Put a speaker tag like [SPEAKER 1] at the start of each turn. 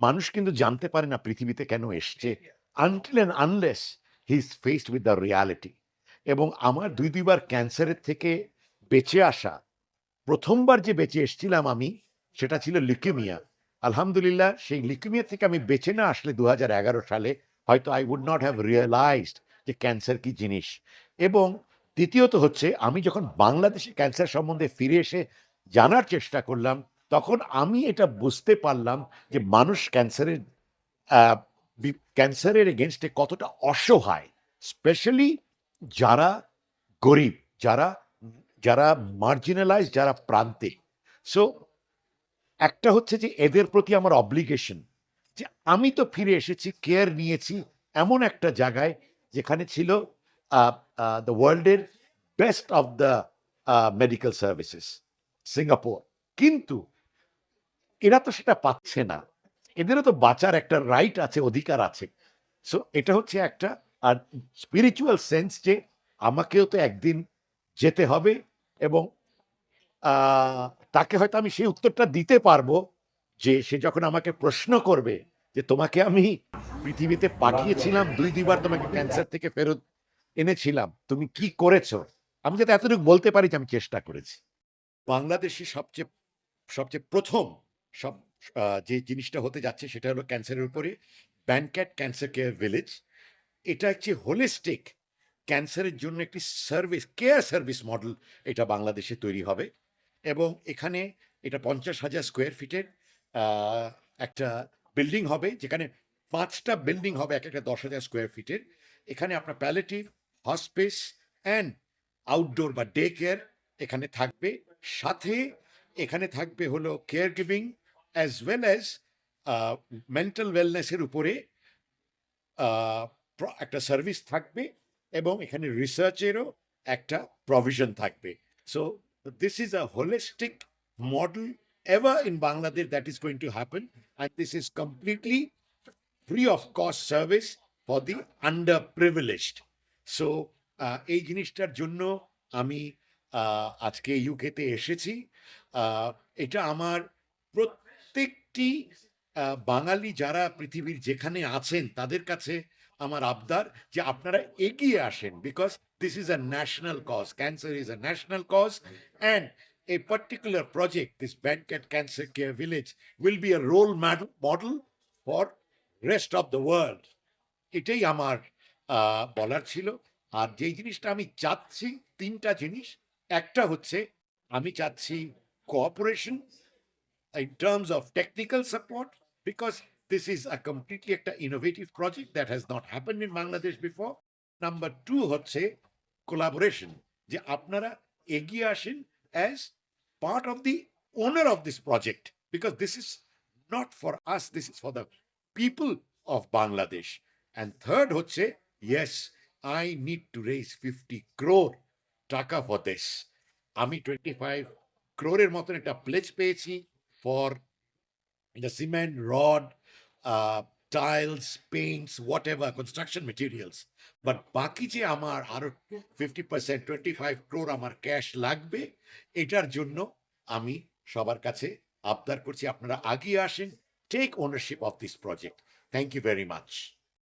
[SPEAKER 1] মানুষ কিন্তু জানতে পারে না পৃথিবীতে কেন এসছে until and unless he is faced with the reality এবং আমার দুই দুইবার ক্যান্সারের থেকে বেঁচে আসা প্রথমবার যে বেঁচে এসেছিলাম আমি সেটা ছিল লিকিমিয়া আলহামদুলিল্লাহ সেই লিকিমিয়া থেকে আমি বেঁচে না আসলে দু হাজার এগারো সালে হয়তো I would not have realised যে ক্যান্সার কি জিনিস। এবং দ্বিতীয়ত হচ্ছে আমি যখন বাংলাদেশে ক্যান্সার সম্বন্ধে ফিরে এসে জানার চেষ্টা করলাম তখন আমি এটা বুঝতে পারলাম যে মানুষ ক্যান্সারের ক্যান্সারের এগেনস্টে কতটা অসহায়। স্পেশালি যারা গরিব, যারা যারা মার্জিনালাইজ যারা প্রান্তে। সো একটা হচ্ছে যে এদের প্রতি আমার অব্লিগেশন যে আমি তো ফিরে এসেছি কেয়ার নিয়েছি এমন একটা জায়গায় যেখানে ছিল দ্য ওয়ার্ল্ডের best of the medical services Singapore কিন্তু এরা তো সেটা পাচ্ছে না। এদেরও তো বাঁচার একটা রাইট আছে, অধিকার আছে। সো এটা হচ্ছে একটা, আর স্পিরিচুয়াল সেন্স যে আমাকেও তো একদিন যেতে হবে এবং তাকে হয়তো আমি সেই উত্তরটা দিতে পারব যে সে যখন আমাকে প্রশ্ন করবে যে তোমাকে আমি পৃথিবীতে পাঠিয়েছিলাম, দুই দুইবার তোমাকে ক্যান্সার থেকে ফেরত এনেছিলাম, তুমি কি করেছ? আমি যাতে এতটুকু বলতে পারি যে আমি চেষ্টা করেছি। বাংলাদেশে সবচেয়ে সবচেয়ে প্রথম সব যে জিনিসটা হতে যাচ্ছে সেটা হলো ক্যান্সারের উপরে। ব্যানক্যাট ক্যান্সার কেয়ার ভিলেজ এটা একটি হোলিস্টিক ক্যান্সারের জন্য একটি সার্ভিস কেয়ার সার্ভিস মডেল এটা বাংলাদেশে তৈরি হবে। এবং এখানে এটা পঞ্চাশ হাজার স্কোয়ার ফিটের একটা বিল্ডিং হবে, যেখানে পাঁচটা বিল্ডিং হবে, এক একটা দশ হাজার স্কোয়ার ফিটের এখানে আপনার প্যালেটিভ হসপিস অ্যান্ড আউটডোর বা ডে কেয়ার এখানে থাকবে। সাথে এখানে থাকবে হলো care giving as well as mental ওয়েলনেসের উপরে আহ, প্র- একটা সার্ভিস থাকবে এবং এখানে রিসার্চেরও একটা প্রভিশন থাকবে। So this is a holistic model ever in Bangladesh that is going to happen and this is completely free of cost service for the underprivileged. So ah, এই জিনিসটার জন্য আমি আহ, আজকে ইউকেতে এসেছি। আহ, এটা আমার প্রত্যেকটি আহ, বাঙালি যারা পৃথিবীর যেখানে আছেন তাদের কাছে আমার আবদার যে আপনারা এগিয়ে আসেন because this is a national cause cancer is a national cause and a particular project, this Bankat Cancer Care Village, will be a role model, model for rest of the world. এটাই আমার বলার ছিল আর যেই জিনিসটা আমি চাচ্ছি তিনটা জিনিস একটা হচ্ছে আমি চাচ্ছি cooperation in terms of technical support because this is a completely একটা innovative project that has not happened in Bangladesh before. Number two হচ্ছে collaboration যে আপনারা এগিয়ে আসেন as part of the owner of this project because this is not for us this is for the people of Bangladesh and third হচ্ছে yes I need to raise 50 crore টাকা for this আমি 25 ক্রোরের মতন একটা plays পেয়েছি For the cement, rod, uh, tiles, paints, whatever, construction materials. But বাকি যে আমার আরও fifty percent twenty five crore আমার ক্যাশ লাগবে এটার জন্য আমি সবার কাছে আবদার করছি আপনারা আগিয়ে আসেন take ownership of this project thank you very much